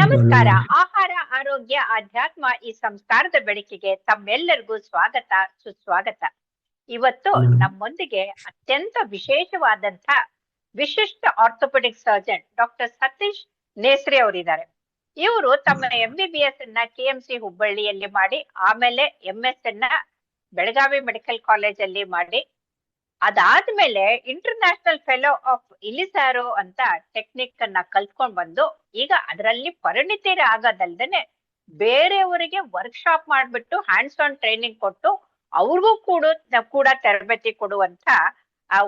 ನಮಸ್ಕಾರ. ಆಹಾರ ಆರೋಗ್ಯ ಆಧ್ಯಾತ್ಮ ಈ ಸಂಸ್ಕಾರದ ಬೆಳಕಿಗೆ ತಮ್ಮೆಲ್ಲರಿಗೂ ಸ್ವಾಗತ ಸುಸ್ವಾಗತ. ಇವತ್ತು ನಮ್ಮೊಂದಿಗೆ ಅತ್ಯಂತ ವಿಶೇಷವಾದಂತ ವಿಶಿಷ್ಟ orthopedic surgeon doctor Satish Nesri ಅವರಿದ್ದಾರೆ. ಇವರು ತಮ್ಮ ಎಂ ಬಿ ಬಿ ಎಸ್ ಅನ್ನ ಕೆ ಎಂ ಸಿ ಹುಬ್ಬಳ್ಳಿಯಲ್ಲಿ ಮಾಡಿ ಆಮೇಲೆ ಎಂ ಎಸ್ ಅನ್ನ ಬೆಳಗಾವಿ ಮೆಡಿಕಲ್ ಕಾಲೇಜಲ್ಲಿ ಮಾಡಿ ಅದಾದ್ಮೇಲೆ ಇಂಟರ್ನ್ಯಾಷನಲ್ ಫೆಲೋ ಆಫ್ ಇಲಿಸಾರೋ ಅಂತ ಟೆಕ್ನಿಕ್ ಅನ್ನ ಕಲ್ತ್ಕೊಂಡ್ ಬಂದು ಈಗ ಅದರಲ್ಲಿ ಪರಿಣಿತರಾಗೋದಲ್ದೇನೆ ಬೇರೆಯವರಿಗೆ ವರ್ಕ್ಶಾಪ್ ಮಾಡ್ಬಿಟ್ಟು ಹ್ಯಾಂಡ್ಸ್ ಆನ್ ಟ್ರೈನಿಂಗ್ ಕೊಟ್ಟು ಅವ್ರಿಗೂ ಕೂಡ ಕೂಡ ತರಬೇತಿ ಕೊಡುವಂತ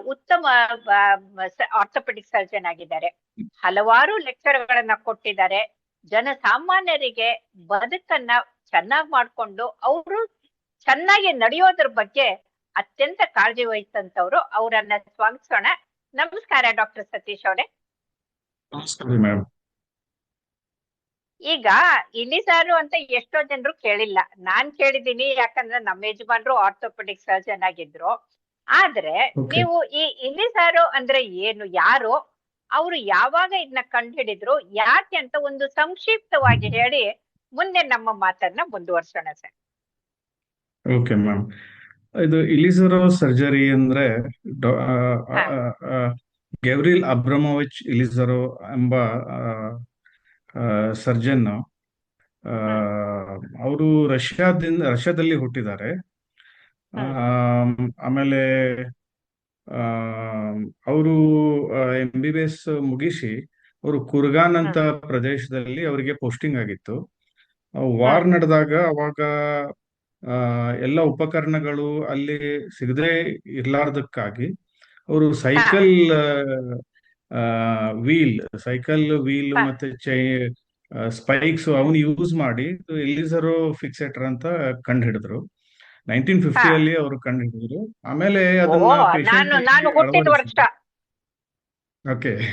ಉತ್ತಮ ಆರ್ಥೋಪೆಡಿಕ್ ಸರ್ಜನ್ ಆಗಿದ್ದಾರೆ. ಹಲವಾರು ಲೆಕ್ಚರ್ಗಳನ್ನ ಕೊಟ್ಟಿದ್ದಾರೆ. ಜನಸಾಮಾನ್ಯರಿಗೆ ಬದುಕನ್ನ ಚೆನ್ನಾಗಿ ಮಾಡ್ಕೊಂಡು ಅವರು ಚೆನ್ನಾಗಿ ನಡೆಯೋದ್ರ ಬಗ್ಗೆ ಅತ್ಯಂತ ಕಾಳಜಿ ವಹಿಸಂತವ್ರು ಅವರನ್ನ ಸ್ವಾಗತಿಸೋಣ. ನಮಸ್ಕಾರ ಡಾಕ್ಟರ್ ಸತೀಶ್ ಅವರೇ. ಈಗ ಇಲಿಸಾರು ಅಂತ ಎಷ್ಟೋ ಜನರು ಕೇಳಿಲ್ಲ. ನಾನ್ ಕೇಳಿದೀನಿ ಯಾಕಂದ್ರೆ ನಮ್ಮ ಯಜಮಾನ್ರು ಆರ್ಥೋಪೆಡಿಕ್ ಸರ್ಜನ್ ಆಗಿದ್ರು. ಆದ್ರೆ ನೀವು ಈ ಇಲಿಸಾರು ಅಂದ್ರೆ ಏನು ಯಾರು ಅವರು ಯಾವಾಗ ಇದನ್ನ ಕಂಡುಹಿಡಿದ್ರು ಯಾಕೆ ಅಂತ ಒಂದು ಸಂಕ್ಷಿಪ್ತವಾಗಿ ಹೇಳಿ ಮುಂದೆ ನಮ್ಮ ಮಾತನ್ನ ಮುಂದುವರ್ಸೋಣ ಸರ್. ಓಕೆ ಮ್ಯಾಮ್ ಇದು ಇಲಿಸರೋ ಸರ್ಜರಿ ಅಂದ್ರೆ ಗೆವ್ರಿಲ್ ಅಬ್ರಮೋವಿಚ್ ಇಲಿಸರೋ ಎಂಬ ಸರ್ಜನ್ ಅವರು ರಷ್ಯಾದಿಂದ ರಷ್ಯಾದಲ್ಲಿ ಹುಟ್ಟಿದ್ದಾರೆ. ಆಮ್, ಆಮೇಲೆ ಅವರು ಎಂ ಬಿ ಬಿ ಎಸ್ ಮುಗಿಸಿ ಅವರು ಕುರ್ಗಾನ್ ಅಂತ ಪ್ರದೇಶದಲ್ಲಿ ಅವರಿಗೆ ಪೋಸ್ಟಿಂಗ್ ಆಗಿತ್ತು. ವಾರ್ ನಡೆದಾಗ ಅವಾಗ ಎಲ್ಲ ಉಪಕರಣಗಳು ಅಲ್ಲಿ ಸಿಗದೆ ಇರ್ಲಾರ್ದಕ್ಕಾಗಿ ಅವರು ಸೈಕಲ್ ವೀಲ್ ಸೈಕಲ್ ವೀಲ್ ಮತ್ತೆ ಚೈ ಸ್ಪೈಕ್ಸ್ ಅವನ್ ಯೂಸ್ ಮಾಡಿ ಎಲಿಸರೋ ಫಿಕ್ಸೆಟರ್ ಅಂತ ಕಂಡು ಹಿಡಿದ್ರು ನೈನ್ಟೀನ್ ಫಿಫ್ಟಿಯಲ್ಲಿ ಅವರು ಕಂಡು ಹಿಡಿದ್ರು ಆಮೇಲೆ ಅದನ್ನ ಓಕೆ.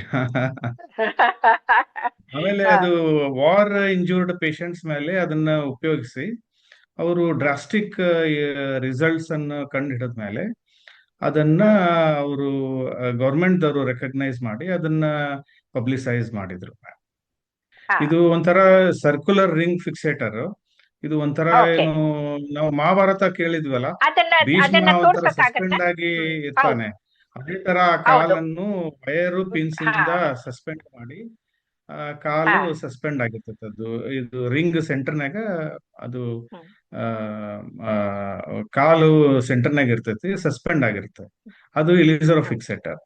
ಆಮೇಲೆ ಅದು ವಾರ್ ಇಂಜೂರ್ಡ್ ಪೇಷಂಟ್ಸ್ ಮೇಲೆ ಅದನ್ನ ಉಪಯೋಗಿಸಿ ಅವರು ಡ್ರಾಸ್ಟಿಕ್ ರಿಸಲ್ಟ್ಸ್ ಅನ್ನು ಕಂಡು ಹಿಡಿದ ಮೇಲೆ ಅದನ್ನ ಅವರು ಗೌರ್ಮೆಂಟ್ ದವರು ರೆಕಗ್ನೈಸ್ ಮಾಡಿ ಅದನ್ನ ಪಬ್ಲಿಸೈಸ್ ಮಾಡಿದ್ರು. ಇದು ಒಂಥರ ಸರ್ಕ್ಯುಲರ್ ರಿಂಗ್ ಫಿಕ್ಸೇಟರ್ ಇದು ಒಂಥರ ಏನು ನಾವು ಮಹಾಭಾರತ ಕೇಳಿದ್ವಲ್ಲ ಭೀಷ್ಮ ಒಂಥರ ಸಸ್ಪೆಂಡ್ ಆಗಿ ಇರ್ತಾನೆ. ಅದೇ ತರ ಆ ಕಾಲನ್ನು ವೈರು ಪಿನ್ಸ್ ಇಂದ ಸಸ್ಪೆಂಡ್ ಮಾಡಿ ಕಾಲು ಸಸ್ಪೆಂಡ್ ಆಗಿರ್ತೈತೆ ಅದು ಇದು ರಿಂಗ್ ಸೆಂಟರ್ನಾಗ ಅದು ಕಾಲು ಸೆಂಟರ್ನಾಗ ಇರ್ತೈತಿ ಸಸ್ಪೆಂಡ್ ಆಗಿರ್ತದೆ ಅದು ಇಲಿಸರ್. ಫಿಕ್ಸೇಟರ್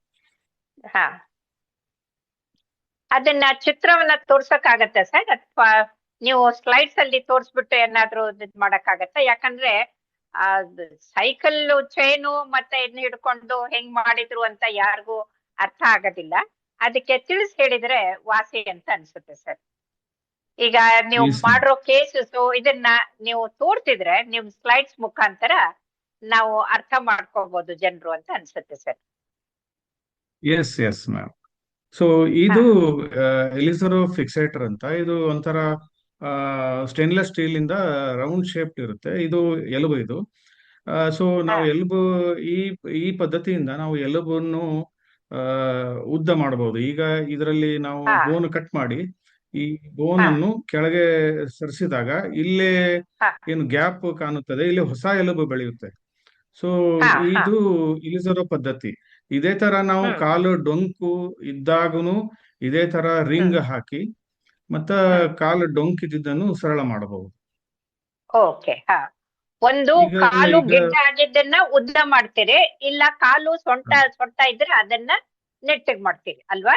ಅದನ್ನ ಚಿತ್ರವನ್ನ ತೋರ್ಸಕ್ಕಾಗತ್ತೆ ಸರ್? ಅಥವಾ ನೀವು ಸ್ಲೈಡ್ಸ್ ಅಲ್ಲಿ ತೋರ್ಸ್ಬಿಟ್ಟು ಏನಾದ್ರೂ ಇದ್ ಮಾಡಕ್ಕಾಗತ್ತಾ? ಯಾಕಂದ್ರೆ ಆ ಸೈಕಲ್ ಚೈನು ಮತ್ತೆ ಇದನ್ನ ಹಿಡ್ಕೊಂಡು ಹೆಂಗ್ ಮಾಡಿದ್ರು ಅಂತ ಯಾರಿಗೂ ಅರ್ಥ ಆಗೋದಿಲ್ಲ. ಅದಕ್ಕೆ ತಿಳಿಸ್ ಹೇಳಿದ್ರೆ ವಾಸಿ ಅಂತ ಅನ್ಸುತ್ತೆ ಸರ್. ಈಗ ನೀವು ಮಾಡಿರೋ ಕೇಸಸ್ ಇದನ್ನ ನೀವು ತೋರ್ತಿದ್ರೆ ನಿಮ್ ಸ್ಲೈಡ್ಸ್ ಮುಖಾಂತರ ನಾವು ಅರ್ಥ ಮಾಡ್ಕೋಬಹುದು ಜನರು ಅಂತ ಅನ್ಸುತ್ತೆ sir. Yes yes ma'am so ಇದು ಎಲಿಸರೋ ಫಿಕ್ಸೇಟರ್ ಅಂತ ಇದು ಒಂಥರ ಸ್ಟೇನ್ಲೆಸ್ ಸ್ಟೀಲ್ ಇಂದ ರೌಂಡ್ ಶೇಪ್ ಇರುತ್ತೆ. ಇದು ಎಲುಬು ಇದು. ಸೊ ನಾವು. ಎಲುಬು ಈ ಈ ಪದ್ಧತಿಯಿಂದ ನಾವು ಎಲುಬನ್ನು ಉದ್ದ ಮಾಡಬಹುದು ಈಗ ಇದರಲ್ಲಿ ನಾವು ಬೋನ್ ಕಟ್ ಮಾಡಿ ಈ ಬೋನ್ ಅನ್ನು ಕೆಳಗೆ ಸರಿಸಿದಾಗ ಇಲ್ಲೇ. ಏನು ಗ್ಯಾಪ್ ಕಾಣುತ್ತದೆ ಇಲ್ಲಿ ಹೊಸ ಎಲುಬು ಬೆಳೆಯುತ್ತೆ. ಸೊ. ಇದು ಇಳಿಸಿರೋ ಪದ್ಧತಿ. ಇದೇ ತರ ನಾವು ಕಾಲು ಡೊಂಕು ಇದ್ದಾಗನು ಇದೇ ತರ ರಿಂಗ್ ಹಾಕಿ ಮತ್ತ ಕಾಲು ಡೊಂಕಿದ್ದನ್ನು ಸರಳ ಮಾಡಬಹುದು ಓಕೆ ಹಾ. ಒಂದು ಕಾಲು ಗೆಡ್ಡೆ ಆಗಿದ್ದನ್ನ ಉದ್ದ ಮಾಡ್ತೀರಿ ಇಲ್ಲ ಕಾಲು ಸೊಂಟ ಸೊಂಟ ಇದ್ರೆ ಅದನ್ನ ನೆಟ್ಟಗ್ ಮಾಡ್ತೀರಿ ಅಲ್ವಾ?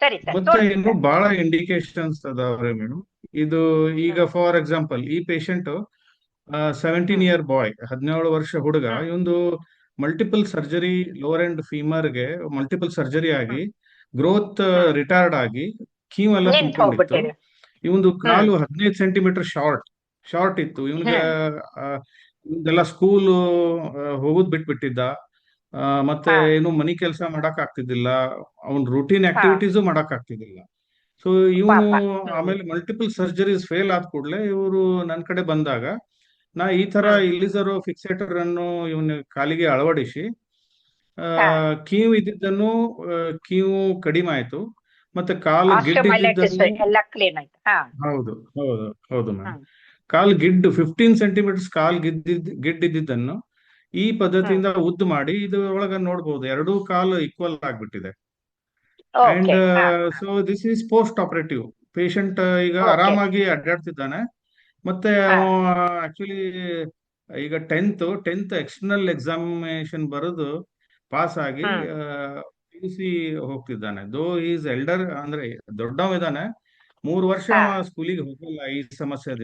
ಸರಿ ಮತ್ತೆ ಇನ್ನು ಬಹಳ ಇಂಡಿಕೇಶನ್ಸ್ ಅದಾವ್ರಿ ಮೇಡಮ್ ಇದು ಈಗ ಫಾರ್ ಎಕ್ಸಾಂಪಲ್ ಈ ಪೇಷಂಟ್ ಸೆವೆಂಟೀನ್ ಇಯರ್ ಬಾಯ್ ಹದಿನೇಳು ವರ್ಷ ಹುಡುಗ ಇವೊಂದು ಮಲ್ಟಿಪಲ್ ಸರ್ಜರಿ ಲೋವರ್ ಅಂಡ್ ಫೀಮರ್ಗೆ ಮಲ್ಟಿಪಲ್ ಸರ್ಜರಿ ಆಗಿ ಗ್ರೋತ್ ರಿಟೈರ್ಡ್ ಆಗಿ ಕೀಮ್ ಎಲ್ಲ ತುಂಬಿಕೊಂಡಿತ್ತು. ಇವಂದು ಕಾಲು ಹದಿನೈದು ಸೆಂಟಿಮೀಟರ್ ಶಾರ್ಟ್ ಶಾರ್ಟ್ ಇತ್ತು. ಇವನಿಗೆ ಇದೆಲ್ಲ ಸ್ಕೂಲ್ ಹೋಗುದ್ ಬಿಟ್ಬಿಟ್ಟಿದ್ದ. ಮತ್ತೆ ಏನು ಮನಿ ಕೆಲಸ ಮಾಡಕ್ ಆಗ್ತಿದ್ದಿಲ್ಲ. ಅವ್ನ್ ರೂಟೀನ್ ಆಕ್ಟಿವಿಟೀಸ್ ಮಾಡಕ್ ಆಗ್ತಿದ್ದಿಲ್ಲ. ಸೊ ಇವನು ಆಮೇಲೆ ಮಲ್ಟಿಪಲ್ ಸರ್ಜರೀಸ್ ಫೇಲ್ ಆದ ಕೂಡಲೇ ಇವರು ನನ್ನ ಕಡೆ ಬಂದಾಗ ನಾ ಈ ತರ ಇಲ್ಲಿಸರೋ ಫಿಕ್ಸೇಟರ್ ಅನ್ನು ಇವನ ಕಾಲಿಗೆ ಅಳವಡಿಸಿ. ಕೀವು ಇದ್ದಿದ್ದನ್ನು ಕೀವು ಕಡಿಮೆ ಆಯ್ತು. ಮತ್ತೆ ಕಾಲು ಹೌದು ಹೌದು ಹೌದು ಮ್ಯಾಮ್ ಕಾಲು ಗಿಡ್ಡು ಫಿಫ್ಟೀನ್ ಸೆಂಟಿಮೀಟರ್ಸ್ ಕಾಲ್ ಗಿದ್ದಿದ್ ಗಿಡ್ಡಿದ್ದನ್ನು ಈ ಪದ್ಧತಿಯಿಂದ ಉದ್ದು ಮಾಡಿ ಇದು ಒಳಗ ನೋಡಬಹುದು ಎರಡೂ ಕಾಲು ಈಕ್ವಲ್ ಆಗ್ಬಿಟ್ಟಿದೆ. And so this is post operative patient ಈಗ ಆರಾಮಾಗಿ ಅಡ್ಡಾಡ್ತಿದ್ದಾನೆ. ಮತ್ತೆ ಆಕ್ಚುಲಿ ಈಗ ಟೆಂತ್ ಟೆಂತ್ ಎಕ್ಸ್ಟರ್ನಲ್ ಎಕ್ಸಾಮಿನೇಷನ್ ಬರೆದು ಪಾಸ್ ಆಗಿ ಸಿ ಹೋಗ್ತಿದ್ದಾನೆ. ದೋ ಈಸ್ ಎಲ್ಡರ್ ಅಂದ್ರೆ ದೊಡ್ಡವ ಇದಾನೆ ಮೂರು ವರ್ಷ ಸ್ಕೂಲಿಗೆ ಹೋಗಲ್ಲ ಈ ಸಮಸ್ಯೆ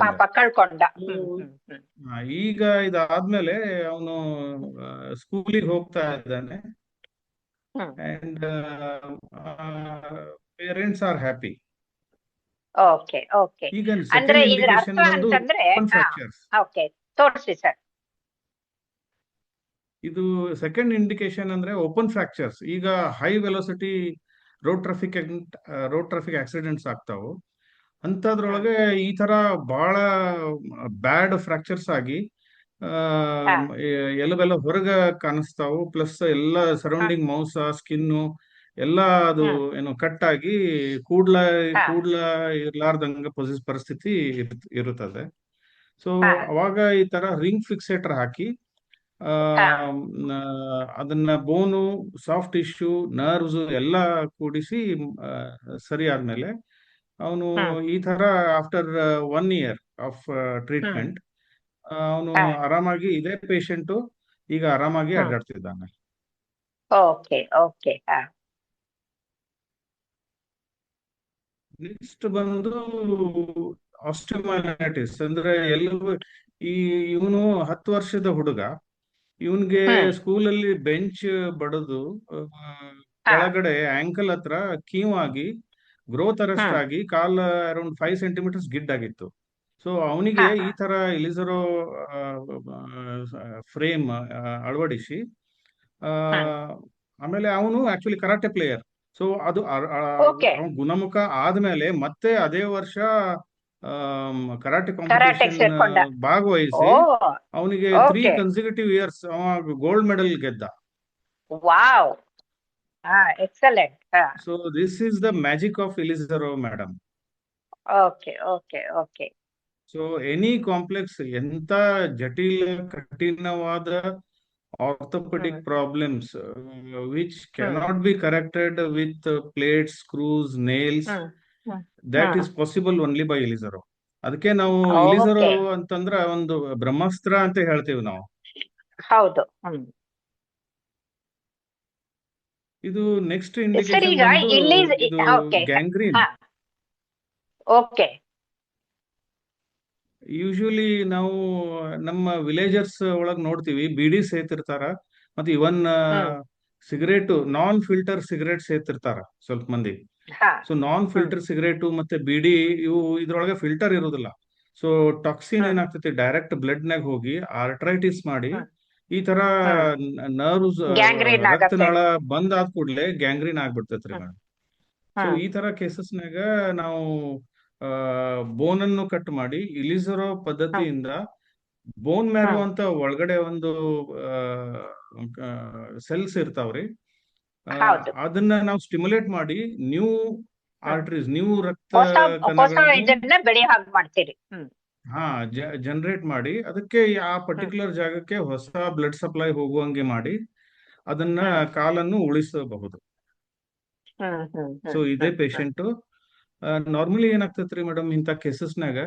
ಈಗ ಇದಾದ್ಮೇಲೆ ಅವನು ಸ್ಕೂಲಿಗೆ ಹೋಗ್ತಾ ಇದ್ದಾನೆ. And parents are happy okay okay ಈಗ ಅಂದ್ರೆ ಇದರ ಅರ್ಥ ಅಂತಂದ್ರೆ ಓಕೆ ತೋರಿಸಿ ಸರ್ ಇದು ಸೆಕೆಂಡ್ ಇಂಡಿಕೇಶನ್ ಅಂದ್ರೆ ಓಪನ್ ಫ್ರಾಕ್ಚರ್ಸ್ ಈಗ high velocity road traffic road traffic accidents ಆಗ್ತಾವು. ಅಂತದ್ರೊಳಗೆ ಈ ತರ ಬಹಳ ಬ್ಯಾಡ್ ಫ್ರಾಕ್ಚರ್ಸ್ ಆಗಿ ಎಲ್ಲವೆಲ್ಲ ಹೊರಗ ಕಾಣಿಸ್ತಾವು. ಪ್ಲಸ್ ಎಲ್ಲ ಸರೌಂಡಿಂಗ್ ಮೌಸ ಸ್ಕಿನ್ನು ಎಲ್ಲ ಅದು ಏನು ಕಟ್ ಆಗಿ ಕೂಡ್ಲ ಕೂಡ್ಲ ಇರ್ಲಾರ್ದಂಗ ಪೊಸಿಸ್ ಪರಿಸ್ಥಿತಿ ಇರ್- ಇರುತ್ತದೆ. ಸೊ ಅವಾಗ ಈ ತರ ರಿಂಗ್ ಫಿಕ್ಸೇಟರ್ ಹಾಕಿ ಅದನ್ನ ಬೋನು ಸಾಫ್ಟ್ ಟಿಶ್ಯೂ ನರ್ವ್ಸ್ ಎಲ್ಲ ಕೂಡಿಸಿ ಸರಿ ಆದ್ಮೇಲೆ ಅವನು ಈ ತರ after one year of treatment ಅವನು ಆರಾಮಾಗಿ ಇದೇ ಪೇಷಂಟ್ ಈಗ ಆರಾಮಾಗಿ ಅಡ್ಡಾಡ್ತಿದ್ದಾನೆ. ಓಕೆ ಓಕೆ ನೆಕ್ಸ್ಟ್ ಬಂದು ಆಸ್ಟಿಮಾಲಿಟಿಸ್ ಅಂದ್ರೆ ಎಲ್ಲ ಈ ಇವನು ಹತ್ತು ವರ್ಷದ ಹುಡುಗ. ಇವನ್ಗೆ ಸ್ಕೂಲ್ ಸ್ಕೂಲಲ್ಲಿ ಬೆಂಚ್ ಬಡದು ಕೆಳಗಡೆ ಆಂಕಲ್ ಹತ್ರ ಕೀವಾಗಿ ಗ್ರೋತ್ ಅರೆಸ್ಟ್ ಆಗಿ ಕಾಲ್ ಅರೌಂಡ್ ಫೈವ್ ಸೆಂಟಿಮೀಟರ್ಸ್ ಗಿಡ್ ಆಗಿತ್ತು. ಸೊ ಅವನಿಗೆ ಈ ತರ ಇಲಿಸರೋ ಫ್ರೇಮ್ ಅಳವಡಿಸಿ ಆ, ಆಮೇಲೆ ಅವನು ಆಕ್ಚುಲಿ ಕರಾಟೆ ಪ್ಲೇಯರ್ ಸೊ ಅದು ಗುಣಮುಖ ಆದ್ಮೇಲೆ ಮತ್ತೆ ಅದೇ ವರ್ಷ ಕರಾಟೆ ಕರಾಟೆಗೆ ಕಾಂಪಿಟೇಷನ್ ಸೇರ್ಕೊಂಡ. ಓ ಭಾಗವಹಿಸಿ ಅವನಿಗೆ ತ್ರೀ ಓಕೆ ಕನ್ಸಿಕ್ಯೂಟಿವ್ ಇಯರ್ಸ್ ಅವ ಗೋಲ್ಡ್ ಮೆಡಲ್ ಗೆದ್ದ. ವಾವ್ ಹಾ ಎಕ್ಸಲೆಂಟ್ ಹಾ. So this is the magic of Ilizarov madam okay okay okay so any complex ಎಂತ ಜಟಿಲ ಕಠಿಣವಾದ orthopedic hmm. Problems which hmm. Cannot be corrected with plates screws nails hmm hmm. That is possible only by Ilizarov ಅದಕ್ಕೆ ನಾವು ಇಲಿಜರೋ ಅಂತಂದ್ರ ಒಂದು ಬ್ರಹ್ಮಾಸ್ತ್ರ ಅಂತ ಹೇಳ್ತೀವಿ ನಾವು. ಹೌದು. ಇದು next indication gangrene okay usually ನಾವು ನಮ್ಮ ವಿಲೇಜರ್ಸ್ ಒಳಗ್ ನೋಡ್ತೀವಿ ಬಿಡಿ ಸೇತಿರ್ತಾರ ಮತ್ತೆ even cigarette non filter cigarette ಸೇತಿರ್ತಾರ ಸ್ವಲ್ಪ ಮಂದಿ. ಸೊ ನಾನ್ ಫಿಲ್ಟರ್ ಸಿಗರೇಟು ಮತ್ತೆ ಬಿಡಿ ಇವು ಇದ್ರೊಳಗೆ ಫಿಲ್ಟರ್ ಇರೋದಿಲ್ಲ. ಸೊ ಟಾಕ್ಸಿನ್ ಏನಾಗ್ತೈತಿ? ಡೈರೆಕ್ಟ್ ಬ್ಲಡ್ ನಾಗ ಹೋಗಿ ಆರ್ಟ್ರೈಟಿಸ್ ಮಾಡಿ ಈ ತರ ನರ್ವ್ಸ್ ರಕ್ತನಾಳ ಬಂದ್ ಆದ ಕೂಡಲೇ ಗ್ಯಾಂಗ್ರೀನ್ ಆಗ್ಬಿಡ್ತೈತ್ರಿ ಮೇಡಮ್ ಸೊ ಈ ತರ ಕೇಸಸ್ನಾಗ ನಾವು ಬೋನ್ ಅನ್ನು ಕಟ್ ಮಾಡಿ ಇಲಿಸರೋ ಪದ್ಧತಿಯಿಂದ ಬೋನ್ ಮ್ಯಾರೋ ಅಂತ ಒಳಗಡೆ ಒಂದು ಸೆಲ್ಸ್ ಇರ್ತಾವ್ರಿ. ಅದನ್ನ ನಾವು ಸ್ಟಿಮ್ಯುಲೇಟ್ ಮಾಡಿ ನ್ಯೂ ಆರ್ಟ್ರೀಸ್ ನ್ಯೂ ರಕ್ತ ಮಾಡ್ತೀರಿ. ಹಾ ಜನರೇಟ್ ಮಾಡಿ ಅದಕ್ಕೆ ಆ ಪರ್ಟಿಕ್ಯುಲರ್ ಜಾಗಕ್ಕೆ ಹೊಸ ಬ್ಲಡ್ ಸಪ್ಲೈ ಹೋಗುವಂಗೆ ಮಾಡಿ ಅದನ್ನ ಕಾಲನ್ನು ಉಳಿಸಬಹುದು. ಸೊ ಇದೇ ಪೇಷಂಟ್ ನಾರ್ಮಲಿ ಏನಾಗ್ತೈತ್ರಿ ಮೇಡಮ್ ಇಂಥ ಕೇಸಸ್ನಾಗ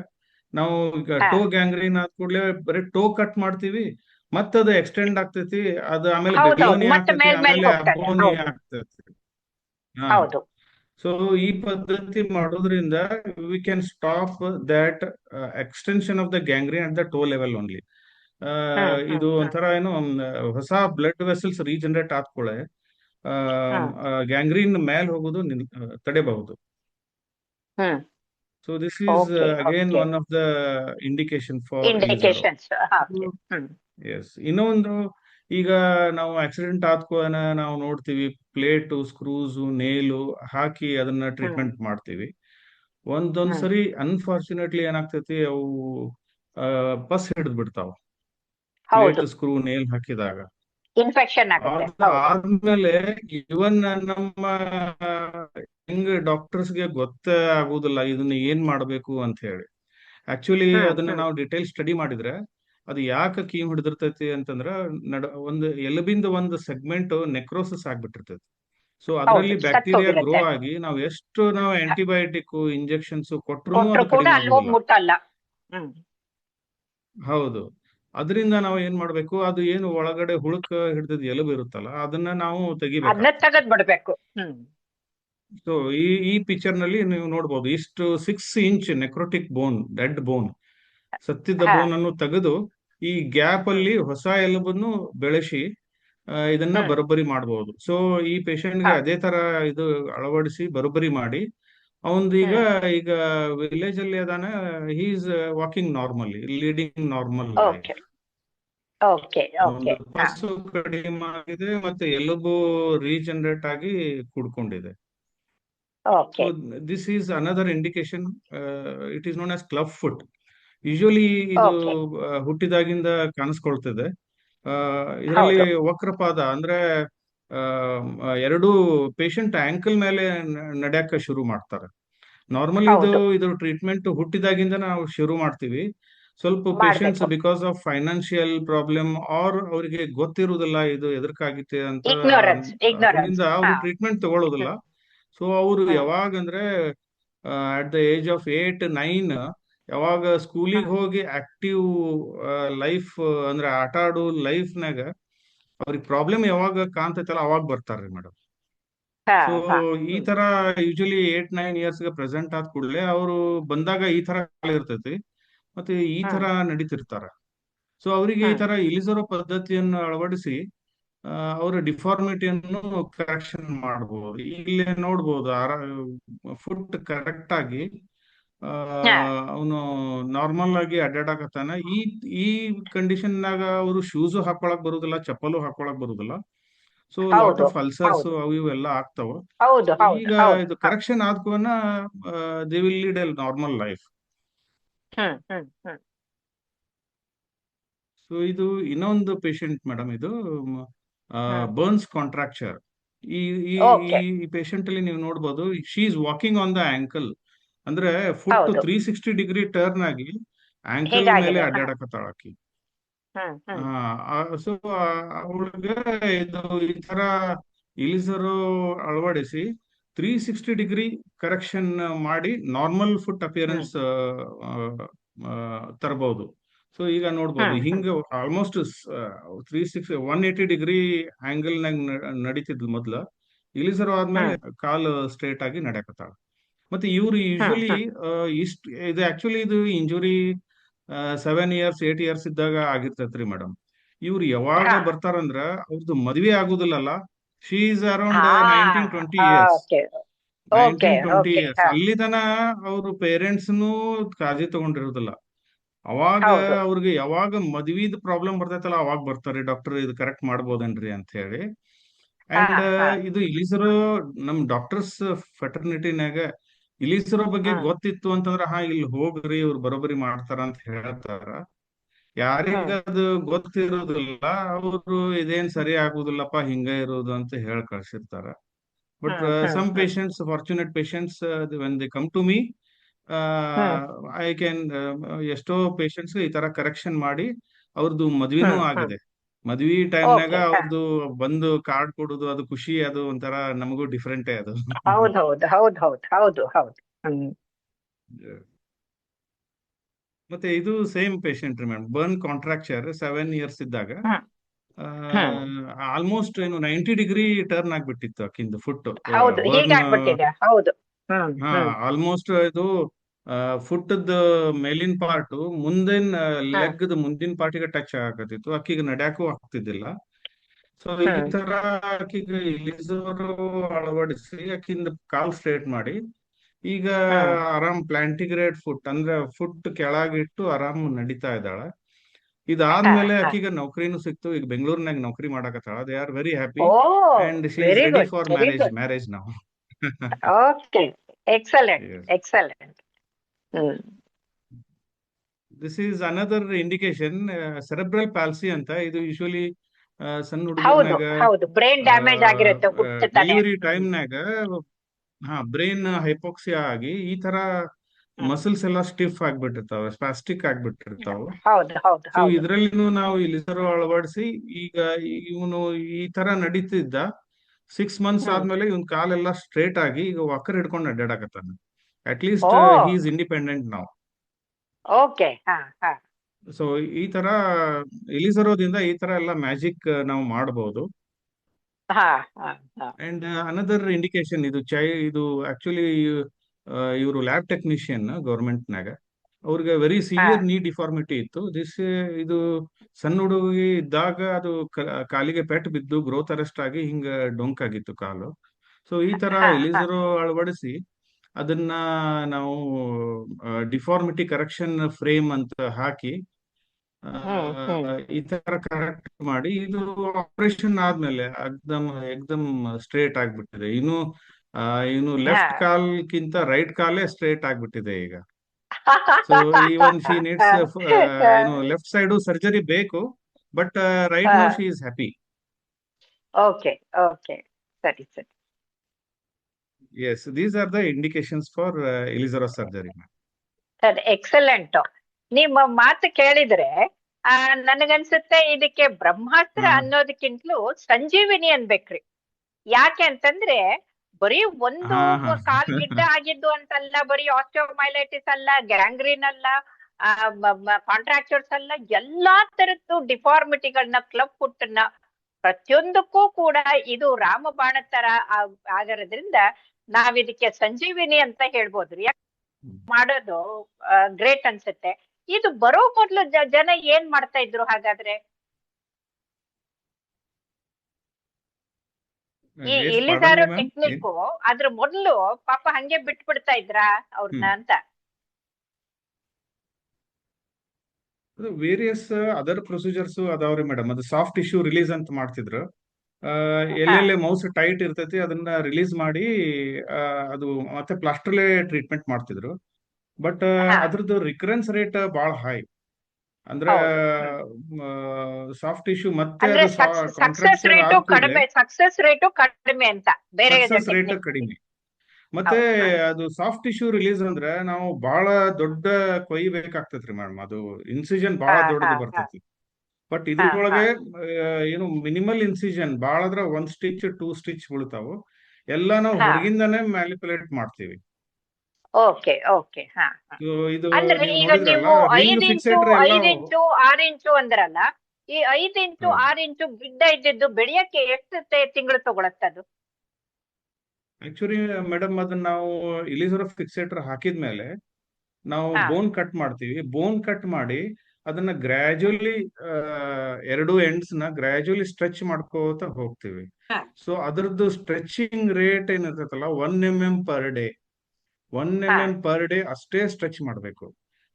ನಾವು ಈಗ ಟೋ ಗ್ಯಾಂಗ್ರೀನ್ ಆದ ಕೂಡಲೇ ಬರೀ ಟೋ ಕಟ್ ಮಾಡ್ತೀವಿ. ಮತ್ತೆ ಅದು ಎಕ್ಸ್ಟೆಂಡ್ ಆಗ್ತೈತಿ ಅದು ಆಮೇಲೆ ಆಗ್ತೈತಿ. ಸೊ ಈ ಪದ್ಧತಿ ಮಾಡೋದ್ರಿಂದ we can stop that extension of the gangrene at the toe level only ಇದು ಒಂಥರ ಏನು ಹೊಸ ಬ್ಲಡ್ ವೆಸಲ್ಸ್ ರೀಜನರೇಟ್ ಆದ್ಕೊಳ್ಳೆ ಗ್ಯಾಂಗ್ರೀನ್ ಮೇಲ್ ಹೋಗೋದು ತಡೆಬಹುದು. So this is okay again okay one of the indication for Ilizarov indications okay hmm yes ಇನ್ನೊಂದು ಈಗ ನಾವು ಆಕ್ಸಿಡೆಂಟ್ ಆದ್ಕೋನ ನಾವು ನೋಡ್ತೀವಿ ಪ್ಲೇಟು ಸ್ಕ್ರೂಸು ನೇಲು ಹಾಕಿ ಅದನ್ನ ಟ್ರೀಟ್ಮೆಂಟ್ ಮಾಡ್ತೀವಿ. ಒಂದೊಂದ್ ಸರಿ ಅನ್ಫಾರ್ಚುನೇಟ್ಲಿ ಏನಾಗ್ತೈತಿ ಅವು ಪಸ್ ಹಿಡಿದ್ ಬಿಡ್ತಾವ ಪ್ಲೇಟ್ ಸ್ಕ್ರೂ ನೇಲ್ ಹಾಕಿದಾಗ. ಇನ್ಫೆಕ್ಷನ್ ಆಗುತ್ತೆ. ಆದ್ಮೇಲೆ ಇವನ್ ನಮ್ಮ ಹೆಂಗ್ ಡಾಕ್ಟರ್ಸ್ಗೆ ಗೊತ್ತ ಆಗುದಿಲ್ಲ ಇದನ್ನ ಏನ್ ಮಾಡಬೇಕು ಅಂತ ಹೇಳಿ. ಆಕ್ಚುಲಿ ಅದನ್ನ ನಾವು ಡಿಟೇಲ್ ಸ್ಟಡಿ ಮಾಡಿದ್ರೆ ಅದು ಯಾಕೆ ಕೀಮ್ ಹಿಡಿದಿರ್ತೈತಿ ಅಂತಂದ್ರ ನಡ ಒಂದು ಎಲುಬಿಂದ ಒಂದು ಸೆಗ್ಮೆಂಟ್ ನೆಕ್ರೋಸಿಸ್ ಆಗ್ಬಿಟ್ಟಿರ್ತೈತಿ. ಸೊ ಅದರಲ್ಲಿ ಬ್ಯಾಕ್ಟೀರಿಯಾ ಗ್ರೋ ಆಗಿ ನಾವು ಎಷ್ಟು ನಾವು ಆಂಟಿಬಯೋಟಿಕ್ ಇಂಜೆಕ್ಷನ್ಸ್ ಕೊಟ್ಟರು ಹೌದು. ಅದರಿಂದ ನಾವು ಏನ್ ಮಾಡ್ಬೇಕು ಅದು ಏನು ಒಳಗಡೆ ಹುಳುಕ ಹಿಡಿದ ಎಲುಬು ಇರುತ್ತಲ್ಲ ಅದನ್ನ ನಾವು ಅದನ್ನ ತೆಗಿಬೇಕಾಗ್ತದೆ ತೆಗೆದ್ ಬಿಡ್ಬೇಕು ಹ್ಮ್ ಸೊ ಈ ಈ ಪಿಕ್ಚರ್ನಲ್ಲಿ ನೀವು ನೋಡಬಹುದು ಇಷ್ಟು six inch necrotic bone dead bone ಸತ್ತಿದ್ದ bone ಅನ್ನು ತೆಗೆದು ಈ ಗ್ಯಾಪ್ ಅಲ್ಲಿ ಹೊಸ ಎಲುಬನ್ನು ಬೆಳೆಸಿ ಇದನ್ನ ಬರೋಬರಿ ಬರೋಬ್ಬರಿ ಮಾಡಬಹುದು ಸೊ ಈ ಪೇಷಂಟ್ಗೆ ಅದೇ ತರ ಇದು ಅಳವಡಿಸಿ ಬರೋಬ್ಬರಿ ಮಾಡಿ ಅವಂದು ಈಗ ಈಗ ವಿಲೇಜ್ ಅಲ್ಲಿ ಅದಾನ he's is walking normally leading normal ಕಡಿಮೆ ಆಗಿದೆ ಮತ್ತೆ ಎಲುಬು ರೀಜನರೇಟ್ ಆಗಿ ಕೂಡ್ಕೊಂಡಿದೆ. So this this is another Uh, it is known as club foot usually ಇದು ಆ, ಹುಟ್ಟಿದಾಗಿಂದ ಕಾಣಿಸ್ಕೊಳ್ತದೆ. ಇದರಲ್ಲಿ ವಕ್ರಪಾದ ಅಂದ್ರೆ ಎರಡು ಪೇಷಂಟ್ ಆಂಕಲ್ ಮೇಲೆ ನಡೆಯಕ್ಕೆ ನಡ್ಯಾಕ ಶುರು ಮಾಡ್ತಾರೆ. ನಾರ್ಮಲಿ ಇದು ಇದ್ರ ಟ್ರೀಟ್ಮೆಂಟ್ ಹುಟ್ಟಿದಾಗಿಂದ ನಾವು ಶುರು ಮಾಡ್ತೀವಿ. ಸ್ವಲ್ಪ patients because of financial problem are ಅವರಿಗೆ ಗೊತ್ತಿರುವುದಿಲ್ಲ ಇದು ಎದಕ್ಕಾಗಿತ್ತೆ ಅಂತ ಅವ್ರು ಟ್ರೀಟ್ಮೆಂಟ್ ತಗೊಳ್ಳೋದಿಲ್ಲ ಸೊ ಅವರು ಯಾವಾಗ ಅಂದ್ರೆ at the age of eight nine ಯಾವಾಗ ಸ್ಕೂಲಿಗೆ ಹೋಗಿ ಆಕ್ಟಿವ್ ಲೈಫ್ ಅಂದ್ರೆ ಆಟ ಆಡೋ ಲೈಫ್ನಾಗ ಅವ್ರಿಗೆ ಪ್ರಾಬ್ಲಮ್ ಯಾವಾಗ ಕಾಣ್ತೈತಲ್ಲ ಅವಾಗ ಬರ್ತಾರ್ರಿ ಮೇಡಮ್ ಸೊ ಈ ತರ ಯೂಶಲಿ ಏಟ್ ನೈನ್ ಇಯರ್ಸ್ಗೆ ಪ್ರೆಸೆಂಟ್ ಆದ ಕೂಡಲೇ ಅವರು ಬಂದಾಗ ಈ ತರ ಇರ್ತೈತಿ. ಮತ್ತೆ ಈ ತರ ನಡೀತಿರ್ತಾರ. ಸೊ ಅವರಿಗೆ ಈ ತರ ಇಳಿಸಿರೋ ಪದ್ಧತಿಯನ್ನು ಅಳವಡಿಸಿ ಅವರ ಡಿಫಾರ್ಮಿಟಿಯನ್ನು ಕರೆಕ್ಷನ್ ಮಾಡಬಹುದು ಇಲ್ಲಿ ನೋಡ್ಬೋದು ಫುಟ್ ಕರೆಕ್ಟ್ ಆಗಿ ಅವನು ನಾರ್ಮಲ್ ಆಗಿ ಅಡ್ಡಾಡಕತ್ತಾನ. ಈ ಈ ಕಂಡೀಷನ್ ನಾಗ ಅವರು ಶೂಸ್ ಹಾಕೊಳಕ್ ಬರುದಿಲ್ಲ ಚಪ್ಪಲು ಹಾಕೊಳಕ್ ಬರುದಿಲ್ಲ. ಸೊ ಲಾಟ್ ಆಫ್ ಅಲ್ಸರ್ಸ್ ಅವು ಇವೆಲ್ಲ ಆಗ್ತಾವ. ಈಗ ಇದು correction ಆದ್ಕೂನ they will lead a normal life so ಇದು ಇನ್ನೊಂದು ಪೇಷಂಟ್ ಮೇಡಮ್ ಇದು. ಬರ್ನ್ಸ್ ಕಾಂಟ್ರಾಕ್ಚರ್ ಈ ಈ ಪೇಷಂಟ್ ಅಲ್ಲಿ ನೀವು ನೋಡಬಹುದು she is walking on the ankle ಅಂದ್ರೆ foot three sixty degree turn ಆಗಿ ಆಂಕಲ್ ಮೇಲೆ ಹೀಗಾಗಿದೆ ಹಾ ಅಡ್ಡಾಡಕತ್ತಾಳ ಆಕಿ ಹ್ಮ್ ಹ್ಮ್ ಸೊ ಅವಳಿಗೆ ಇದು ಈ ತರ ಇಳಿಸರು ಅಳವಡಿಸಿ ತ್ರೀ ಸಿಕ್ಸ್ಟಿ ಡಿಗ್ರಿ ಕರೆಕ್ಷನ್ ಮಾಡಿ ನಾರ್ಮಲ್ ಫುಟ್ ಅಪಿಯರೆನ್ಸ್ ತರಬಹುದು ಸೊ ಈಗ ನೋಡ್ಬೋದು ಹಿಂಗ almost three six one eighty degree angle ನಾಗ ನಡೀತಿದ್ಲು ಮೊದ್ಲ. ಇಳಿಸರು ಆದ್ಮೇಲೆ ಕಾಲ್ ಸ್ಟ್ರೇಟ್ ಆಗಿ ನಡೆಕತ್ತಾಳ ಮತ್ತೆ ಇವ್ರು ಯೂಶಲಿ ಇಷ್ಟ ಇದು ಆಕ್ಚುಲಿ ಇದು injury seven years eight years ಇದ್ದಾಗ ಆಗಿರ್ತೈತ್ರಿ ಮೇಡಮ್ ಇವ್ರು ಯಾವಾಗ ಬರ್ತಾರಂದ್ರ ಅವ್ರದ್ದು ಮದ್ವೆ ಆಗುದಿಲ್ಲಲ್ಲ. She is around nineteen twenty years nineteen twenty years ಅಲ್ಲಿ ತನ ಅವ್ರ ಪೇರೆಂಟ್ಸ್ನು ಕಾಳಜಿ ತಗೊಂಡಿರೋದಿಲ್ಲ. ಅವಾಗ ಅವ್ರಿಗೆ ಯಾವಾಗ ಮದ್ವಿದ್ ಪ್ರಾಬ್ಲಮ್ ಬರ್ತೈತಲ್ಲ ಅವಾಗ ಬರ್ತಾರೆ. ಡಾಕ್ಟರ್ ಇದು ಕರೆಕ್ಟ್ ಮಾಡ್ಬೋದೇನ್ರಿ ಅಂತ ಹೇಳಿ. ಅಂಡ್ ಇದು ಇಲಿಸರೋ ನಮ್ ಡಾಕ್ಟರ್ಸ್ ಫೆಟರ್ನಿಟಿನಾಗ ಇಲಿಸರೋ ಬಗ್ಗೆ ಗೊತ್ತಿತ್ತು ಅಂತಂದ್ರ ಹಾ ಇಲ್ಲಿ ಹೋಗ್ರಿ ಇವ್ರು ಬರೋಬರಿ ಮಾಡ್ತಾರ ಅಂತ ಹೇಳ್ತಾರ. ಯಾರಿಗ ಅದು ಗೊತ್ತಿರೋದಿಲ್ಲ ಅವರು ಇದೇನ್ ಸರಿ ಆಗುದಿಲ್ಲಪ್ಪ ಹಿಂಗ ಇರೋದು ಅಂತ ಹೇಳಿ ಕಳ್ಸಿರ್ತಾರ. But some patients fortunate patients when they come to me I can ಎಷ್ಟೋ ಪೇಷಂಟ್ಸ್ ಈ ತರ ಕರೆಕ್ಷನ್ ಮಾಡಿ ಅವ್ರದ್ದು ಮದ್ವಿನೂ ಆಗಿದೆ. ಮದ್ವಿ ಟೈಮ್ನಾಗ ಅವ್ರದ್ದು ಬಂದು ಕಾರ್ಡ್ ಕೊಡುದು ಅದು ಖುಷಿ ಅದು ಒಂಥರ ನಮಗೂ ಡಿಫ್ರೆಂಟೇ ಅದು. ಹೌದು ಹೌದು ಹೌದು ಹೌದು ಹೌದು. ಹೌದು ಮತ್ತೆ ಇದು ಸೇಮ್ ಪೇಷಂಟ್ ರೀ madam burn contracture seven years ಇದ್ದಾಗ ಆಲ್ಮೋಸ್ಟ್ ಏನು ನೈಂಟಿ ಡಿಗ್ರಿ ಟರ್ನ್ ಆಗ್ಬಿಟ್ಟಿತ್ತು ಆಕಿಂದು ಫುಟ್ ಆಲ್ಮೋಸ್ಟ್ ಇದು ಫುಟ್ ಮೇಲಿನ ಪಾರ್ಟ್ ಮುಂದಿನ ಲೆಗ್ದ ಲೆಗ್ ಮುಂದಿನ ಪಾರ್ಟಿಗೆ ಟಚ್ ಆಗಕತ್ತಿತ್ತು ಅಕ್ಕಿಗೆ ನಡ್ಯಾಕು ಆಗ್ತಿದ್ದಿಲ್ಲ. ಸೊ ಈ ತರ ಆಕಿಗೆ ಇಳಿಸೋರು ಅಳವಡಿಸಿ ಆಕಿಂದ ಕಾಲ್ ಸ್ಟ್ರೇಟ್ ಮಾಡಿ ಈಗ ಆರಾಮ್ ಪ್ಲಾಂಟಿಗ್ರೇಟ್ ಫುಟ್ ಅಂದ್ರೆ ಫುಟ್ ಕೆಳಗಿಟ್ಟು ಆರಾಮ್ ನಡೀತಾ ಇದ್ದಾಳೆ. ಇದಾದ್ಮೇಲೆ ಆಕಿಗೆ ನೌಕರಿನೂ ಸಿಕ್ತು. ಈಗ ಬೆಂಗಳೂರಿನಾಗ ನೌಕರಿ ಮಾಡಾಕತ್ತಾಳ. They are very happy and she ready for marriage marriage ನಾವು okay excellent excellent this is another indication cerebral palsy ಅಂತ. ಇದು ಯೂಶುವಲಿ ಸಣ್ಣ ಹೌದು ಹುಡುಗರ್ನಾಗ ಹೌದು ಬ್ರೈನ್ ಡ್ಯಾಮೇಜ್ ಆಗಿರುತ್ತೆ ಡೆಲಿವರಿ ಟೈಮ್ನಾಗ ಹಾ ಬ್ರೈನ್ ಹೈಪೋಕ್ಸಿಯಾ ಆಗಿ ಈ ತರ. ಮಸಲ್ಸ್ ಎಲ್ಲ ಸ್ಟಿಫ್ ಆಗ್ಬಿಟ್ಟಿರ್ತಾವೆ ಸ್ಪಾಸ್ಟಿಕ್ ಇದ್ರಲ್ಲಿ ಸೊ ಹೌದು ಇದ್ರಲ್ಲಿನೂ ನಾವು ಇಲಿಸರು ಅಳವಡಿಸಿ ಈಗ ಇವನು ಈ ತರ ನಡೀತಿದ್ದ ಸಿಕ್ಸ್ ಮಂತ್ಸ್. ಆದ್ಮೇಲೆ ಇವನ್ ಕಾಲೆಲ್ಲ ಸ್ಟ್ರೇಟ್ ಆಗಿ ಈಗ ವಾಕರ್ ಹಿಡ್ಕೊಂಡು ಅಡ್ಡಾಡಕತ್ತಾನ. At least. He is independent ನಾವು ಓಕೆ ಸೊ ಈ ತರ ಎಲಿಸರೋದಿಂದ ಈ ತರ ಎಲ್ಲ ಮ್ಯಾಜಿಕ್ ನಾವು ಮಾಡಬಹುದು ಅಂಡ್ ಅನದರ್ ಇಂಡಿಕೇಶನ್ ಇದು ಚೈ ಇದು ಆಕ್ಚುಲಿ ಇವರು ಲ್ಯಾಬ್ ಟೆಕ್ನಿಷಿಯನ್ ಗೌರ್ಮೆಂಟ್ನಾಗ ಅವ್ರಿಗೆ ವೆರಿ ಸಿವಿಯರ್ ನೀ ಡಿಫಾರ್ಮಿಟಿ ಇತ್ತು. ದಿಸ್ ಇದು ಸಣ್ಣ ಹುಡುಗಿ ಇದ್ದಾಗ ಅದು ಕಾಲಿಗೆ ಪೆಟ್ ಬಿದ್ದು ಗ್ರೋತ್ ಅರೆಸ್ಟ್ ಆಗಿ ಹಿಂಗ ಡೊಂಕ್ ಆಗಿತ್ತು ಕಾಲು. ಸೊ ಈ ತರ. ಎಲಿಸರು ಅಳವಡಿಸಿ ಅದನ್ನ ನಾವು ಡಿಫಾರ್ಮಿಟಿ ಕರೆಕ್ಷನ್ ಫ್ರೇಮ್ ಅಂತ ಹಾಕಿ. ಈ ತರ ಕರೆಕ್ಟ್ ಮಾಡಿ ಇದು ಆಪರೇಷನ್ ಆದ್ಮೇಲೆ ಎಕ್ದಮ್ ಎಕ್ದಮ್ ಸ್ಟ್ರೇಟ್ ಆಗ್ಬಿಟ್ಟಿದೆ. ಇನ್ನು ಇನ್ನು ಲೆಫ್ಟ್ ಕಾಲ್ ಕಿಂತ ರೈಟ್ ಕಾಲೇ ಸ್ಟ್ರೇಟ್ ಆಗ್ಬಿಟ್ಟಿದೆ ಈಗ. So even she needs left side surgery ಬೇಕು but right. She is happy okay okay ಸರಿ ಸರಿ. Yes these are the indications for Ilizarov surgery sir excellent ನಿಮ್ಮ ಮಾತು ಕೇಳಿದ್ರೆ ಆ ನನಗನ್ಸುತ್ತೆ ಇದಕ್ಕೆ ಬ್ರಹ್ಮಾಸ್ತ್ರ ಹ್ಮ್. ಅನ್ನೋದಕ್ಕಿಂತಲೂ ಸಂಜೀವಿನಿ ಅನ್ಬೇಕ್ರಿ ಯಾಕೆ ಅಂತಂದ್ರೆ ಬರೀ ಒಂದು ಹಾ, ಹಾ. ಕಾಲ್ ಗಿಡ್ಡ ಆಗಿದ್ದು ಅಂತಲ್ಲ ಬರೀ ಆಸ್ಟ್ರೋಮೈಲೈಟಿಸ್ ಅಲ್ಲ ಗ್ಯಾಂಗ್ರೀನ್ ಅಲ್ಲ ಕಾಂಟ್ರಾಕ್ಚರ್ಸ್ ಅಲ್ಲ ಎಲ್ಲಾ ತರದ್ದು ಡಿಫಾರ್ಮಿಟಿಗಳನ್ನ ಕ್ಲಬ್ ಫುಟ್ನ ಪ್ರತಿಯೊಂದಕ್ಕೂ ಕೂಡ ಇದು ರಾಮಬಾಣ ತರ ಆ- ಆಗಿರೋದ್ರಿಂದ ನಾವಿದಕ್ಕೆ ಸಂಜೀವಿನಿ ಅಂತ ಹೇಳ್ಬೋದ್ರಿ? ಯಾಕೆ ಮಾಡೋದು ಗ್ರೇಟ್ ಅನ್ಸುತ್ತೆ. ಇದು ಬರೋ ಮೊದ್ಲು ಜನ ಏನ್ ಮಾಡ್ತಾ ಇದ್ರು ಹಾಗಾದ್ರೆ? ಈ ಟೆಕ್ನಿಕ್ ಅದ್ರ ಮೊದ್ಲು ಪಾಪ ಹಂಗೆ ಬಿಟ್ಬಿಡ್ತಾ ಇದ್ರ ಅವ್ರನ್ನ. ಅಂತ? ವೇರಿಯಸ್ ಅದರ್ ಪ್ರೊಸೀಜರ್ಸ್ ಅದಾವ್ರಿ ಮೇಡಮ್ ಅದು ಸಾಫ್ಟ್ ಇಶ್ಯೂ ರಿಲೀಸ್ ಅಂತ ಮಾಡ್ತಿದ್ರು. ಎಲ್ಲೆಲ್ಲಿ ಮೌಸ್ ಟೈಟ್ ಇರ್ತೈತಿ ಅದನ್ನ ರಿಲೀಸ್ ಮಾಡಿ ಅದು ಮತ್ತೆ ಪ್ಲಾಸ್ಟರ್ಲೆ ಟ್ರೀಟ್ಮೆಂಟ್ ಮಾಡ್ತಿದ್ರು. ಬಟ್. ಅದ್ರದ್ದು ರಿಕರೆನ್ಸ್ ರೇಟ್ ಬಹಳ ಹೈ ಅಂದ್ರೆ ಸಾಫ್ಟ್ ಇಶ್ಯೂ ಮತ್ತೆ ಸಕ್ಸಸ್ ರೇಟು ಕಡಿಮೆ ಸಕ್ಸಸ್ ರೇಟು ಕಡಿಮೆ ಅಂತ ಬೇರೆ ಸಕ್ಸಸ್ ರೇಟ್ technique. ಕಡಿಮೆ. ಮತ್ತೆ ಅದು ಸಾಫ್ಟ್ ಇಶ್ಯೂ ರಿಲೀಸ್ ಅಂದ್ರೆ ನಾವು ಬಹಳ ದೊಡ್ಡ ಕೊಯ್ಬೇಕಾಗ್ತೈತ್ರಿ ಮೇಡಮ್ ಅದು ಇನ್ಸಿಜನ್ ಬಹಳ ದೊಡ್ಡದು ಬರ್ತೈತಿ. ಬಟ್ ಇದ್ರೊಳಗೆ ಏನು ಮಿನಿಮಲ್ ಇನ್ಸಿಜನ್ ಬಹಳ ಅಂದ್ರೆ ಒಂದ್ ಸ್ಟಿಚ್ ಟೂ ಸ್ಟಿಚ್ ಬೀಳ್ತಾವು ಎಲ್ಲ ನಾವು. ಹೊರಗಿಂದಾನೆ ಮ್ಯಾಲಿಪುಲೇಟ್ ಮಾಡ್ತೀವಿ ಓಕೆ ಓಕೆ ಹಾ. ಇದು ಈಗ ನೀವು ಐದ್ ಇಂಚು ಐದ್ ಇಂಚು ಆರ್ ಇಂಚು ಅಂದ್ರಲ್ಲ ಈ ಐದ್ ಇಂಚು. ಆರ್ ಇಂಚು ಗಿಡ್ಡ ಇದ್ದಿದ್ದು ಬೆಳೆಯಕ್ಕೆ ಎಷ್ಟು ತಿಂಗಳು ತಗೊಳತ್ತದು ಆಕ್ಚುಲಿ ಮೇಡಮ್ ಅದನ್ನ ನಾವು ಇಲಿಸರ ಫಿಕ್ಸೇಟರ್ ಹಾಕಿದ್ಮೇಲೆ ನಾವು. ಬೋನ್ ಕಟ್ ಮಾಡ್ತೀವಿ ಬೋನ್ ಕಟ್ ಮಾಡಿ ಅದನ್ನ ಗ್ರಾಜುಲಿ ಎರಡು ಎಂಡ್ಸ್ನ ಗ್ರಾಜುಲಿ ಸ್ಟ್ರೆಚ್ ಮಾಡ್ಕೋತ ಹೋಗ್ತೀವಿ. ಸೊ ಅದರದ್ದು stretching rate ಏನಿರ್ತೈತಲ್ಲ one M M per day one M. M per day ಅಷ್ಟೇ ಸ್ಟ್ರೆಚ್ ಮಾಡ್ಬೇಕು.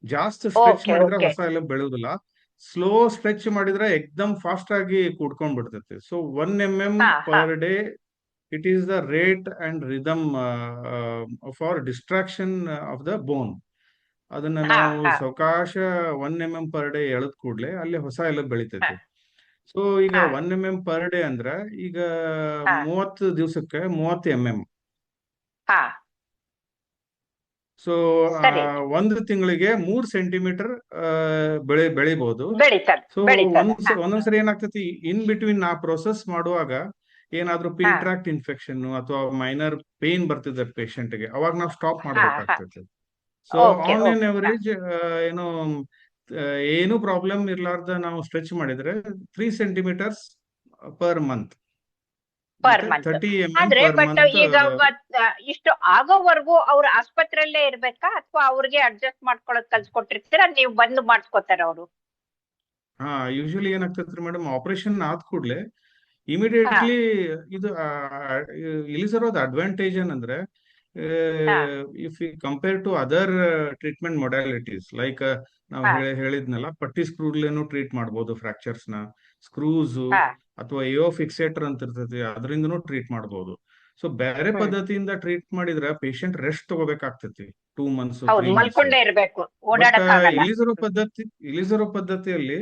ಜಾಸ್ತಿ ಸ್ಟ್ರೆಚ್ ಮಾಡಿದ್ರೆ ಹೊಸ ಎಲ್ಲ ಬೆಳೆಯುದಿಲ್ಲ. ಸ್ಲೋ ಸ್ಟ್ರೆಚ್ ಮಾಡಿದ್ರೆ ಎಕ್ದಮ್ ಫಾಸ್ಟ್ ಆಗಿ ಕೂಡ್ಕೊಂಡ್ ಬಿಡ್ತೈತಿ. So one M M. Per day it is the rate and rhythm for distraction of the bone ಅದನ್ನ ನಾವು. ಸಾವಕಾಶ one M M per day ಎಳೆದ್ ಕೂಡ್ಲೆ ಅಲ್ಲಿ ಹೊಸ ಎಲ್ಲ ಬೆಳಿತೈತಿ ಸೊ ಈಗ. One M M per day ಅಂದ್ರ ಈಗ ಹಾ. ಮೂವತ್ತು ದಿವಸಕ್ಕೆ ಮೂವತ್ತು ಎಂ ಎಂ ಸೊ. ಒಂದು ತಿಂಗಳಿಗೆ ಮೂರ್ ಸೆಂಟಿಮೀಟರ್ ಬೆಳೆ ಬೆಳಿಬಹುದು ಸೊ. ಒಂದೊಂದ್ಸರಿ ಏನಾಗ್ತೈತಿ ಇನ್ ಬಿಟ್ವೀನ್ ಆ ಪ್ರೊಸೆಸ್ ಮಾಡುವಾಗ ಏನಾದ್ರೂ. ಪಿಂಟ್ರಾಕ್ಟ್ ಇನ್ಫೆಕ್ಷನ್ ಅಥವಾ ಮೈನರ್ ಪೇನ್ ಬರ್ತಿದೆ ಪೇಷಂಟ್ಗೆ ಗೆ ಅವಾಗ ನಾವು stop ಮಾಡ್ಬೇಕಾಗ್ತೈತಿ so online on an average ಏನು ಏನು ಪ್ರಾಬ್ಲಮ್ ಇರ್ಲಾರ್ದ ನಾವು ಸ್ಟ್ರೆಚ್ ಮಾಡಿದ್ರೆ three centimetres per month Per month. Thirty M M ಆದ್ರೆ ಬಟ್ ಈಗ ಮತ್- ಇಷ್ಟು ಆಗೋವರೆಗೂ ಅವ್ರ ಆಸ್ಪತ್ರೆಯಲ್ಲೇ ಇರ್ಬೇಕಾ? ಅಥವಾ ಅವ್ರಿಗೆ ಅಡ್ಜಸ್ಟ್ ಮಾಡ್ಕೊಳಕ್ ಕಲ್ಸ್ಕೊಟ್ಟಿರ್ತೀರಾ? ನೀವು ಬಂದು ಮಾಡ್ಸ್ಕೊತಾರ ಅವರು? ಹಾ ಯೂಶಲಿ ಏನಾಗ್ತೈತ್ರಿ ಮೇಡಮ್ ಆಪರೇಷನ್ ಆದ ಕೂಡಲೇ ಇಮಿಡಿಯೇಟ್ಲಿ ಇದು ಇಲಿಸರೋದ್ ಅಡ್ವಾಂಟೇಜ್ ಏನಂದ್ರೆ. If you compare to other treatment modalities like ನಾವು. ಹೇಳಿದ್ನಲ್ಲ ಪಟ್ಟಿ ಸ್ಕ್ರೂಡ್ಲೇನು ಟ್ರೀಟ್ ಮಾಡಬಹುದು ಫ್ರಾಕ್ಚರ್ಸ್ನ ಸ್ಕ್ರೂಸ್. ಅಥವಾ ಏಯೋ ಫಿಕ್ಸೇಟರ್ ಅಂತ ಇರ್ತೈತಿ ಅದರಿಂದನೂ ಟ್ರೀಟ್ ಮಾಡಬಹುದು ಸೊ ಬೇರೆ. ಪದ್ಧತಿಯಿಂದ ಟ್ರೀಟ್ ಮಾಡಿದ್ರೆ ಪೇಷಂಟ್ ರೆಸ್ಟ್ ತಗೋಬೇಕಾಗ್ತೈತಿ ಟೂ ಮಂತ್ಸ್ ಇಲಿಸರೋ ಪದ್ಧತಿ ಇಲಿಸರೋ ಪದ್ಧತಿಯಲ್ಲಿ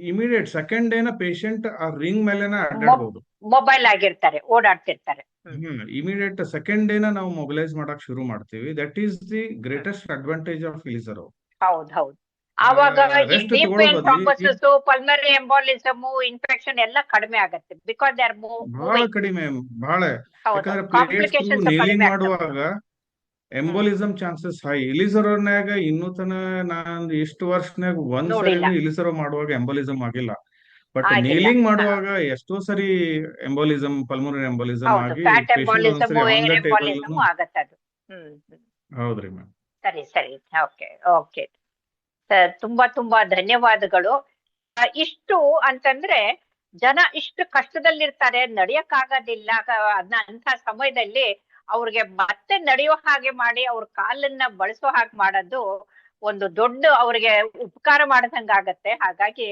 ಇಮಿಡಿಯೇಟ್ ಸೆಕೆಂಡ್ ಡೇನ ಪೇಷಂಟ್ ಆ ರಿಂಗ್ ಮೇಲೆ ಅಡ್ಡಾಡ್ಬೋದು. ಮೊಬೈಲ್ ಆಗಿರ್ತಾರೆ ಓಡಾಡ್ತಿರ್ತಾರೆ. ಹ್ಮ್. ಇಮಿಡಿಯೇಟ್ ಸೆಕೆಂಡ್ ಡೇನ ನಾವು ಮೊಬಿಲೈಸ್ ಮಾಡಕ್ ಶುರು ಮಾಡ್ತೀವಿ. That is the greatest advantage of Ilizarov ಹೌದ್ ಹೌದ್. ಆವಾಗ ಪಲ್ಮರಿ ಎಂಬಾಲಿಸಮ್ ಇನ್ಫೆಕ್ಷನ್ ಎಲ್ಲ ಕಡಿಮೆ ಆಗುತ್ತೆ. ಬಿಕಾಸ್ ದೇ ಆರ್ ಬಹಳ ಕಡಿಮೆ ಬಹಳ. ಯಾಕಂದ್ರೆ ಪ್ಲೇಟ್ಸ್ ನೇಲಿಂಗ್ ಕಡಿಮೆ ಮಾಡುವಾಗ ಎಂಬೋಲಿಸಮ್ ಚಾನ್ಸಸ್ ಹೈ. ಇಲಿಸರೋನ್ಯಾಗ ಇನ್ನೂ ತನ ನಾನು ಇಷ್ಟು ವರ್ಷನ್ಯಾಗ ಒಂದ್ ಸರಿ ಇಲಿಸರೋ ಮಾಡುವಾಗ ಎಂಬೋಲಿಸಮ್ ಆಗಿಲ್ಲ. ಬಟ್ ನೀಲಿಂಗ್ ಮಾಡುವಾಗ ಎಷ್ಟೋ ಸರಿ ಎಂಬೋಲಿಸಮ್ ಪಲ್ಮೋನರಿ ಎಂಬೋಲಿಸಮ್ ಆಗಿ. ಹೌದ್ರಿ ಮ್ಯಾಮ್. ಸರಿ ಸರಿ. Okay okay. ತುಂಬಾ ತುಂಬಾ ಧನ್ಯವಾದಗಳು. ಇಷ್ಟು ಅಂತಂದ್ರೆ ಜನ ಇಷ್ಟು ಕಷ್ಟದಲ್ಲಿರ್ತಾರೆ ನಡೆಯಕ್ಕಾಗೋದಿಲ್ಲ ಅಂತ ಸಮಯದಲ್ಲಿ ಅವ್ರಿಗೆ ಮತ್ತೆ ನಡೆಯೋ ಹಾಗೆ ಮಾಡಿ ಅವ್ರ ಕಾಲನ್ನ ಬಳಸೋ ಹಾಗೆ ಮಾಡೋದು ಒಂದು ದೊಡ್ಡ ಅವ್ರಿಗೆ ಉಪಕಾರ ಆಗತ್ತೆ. ಹಾಗಾಗಿ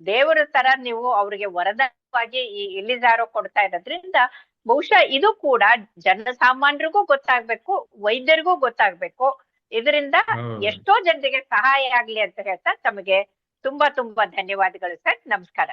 ದೇವರ ತರ ನೀವು ಅವ್ರಿಗೆ ವರದವಾಗಿ ಈ ಇಲಿಜಾರೋ ಕೊಡ್ತಾ ಇರೋದ್ರಿಂದ ಬಹುಶಃ ಇದು ಕೂಡ ಜನಸಾಮಾನ್ಯರಿಗೂ ಗೊತ್ತಾಗ್ಬೇಕು ವೈದ್ಯರಿಗೂ ಗೊತ್ತಾಗ್ಬೇಕು. ಇದರಿಂದ ಎಷ್ಟೋ ಜನರಿಗೆ ಸಹಾಯ ಆಗ್ಲಿ ಅಂತ ಹೇಳ್ತಾ ತಮಗೆ ತುಂಬಾ ತುಂಬಾ ಧನ್ಯವಾದಗಳು ಸರ್. ನಮಸ್ಕಾರ.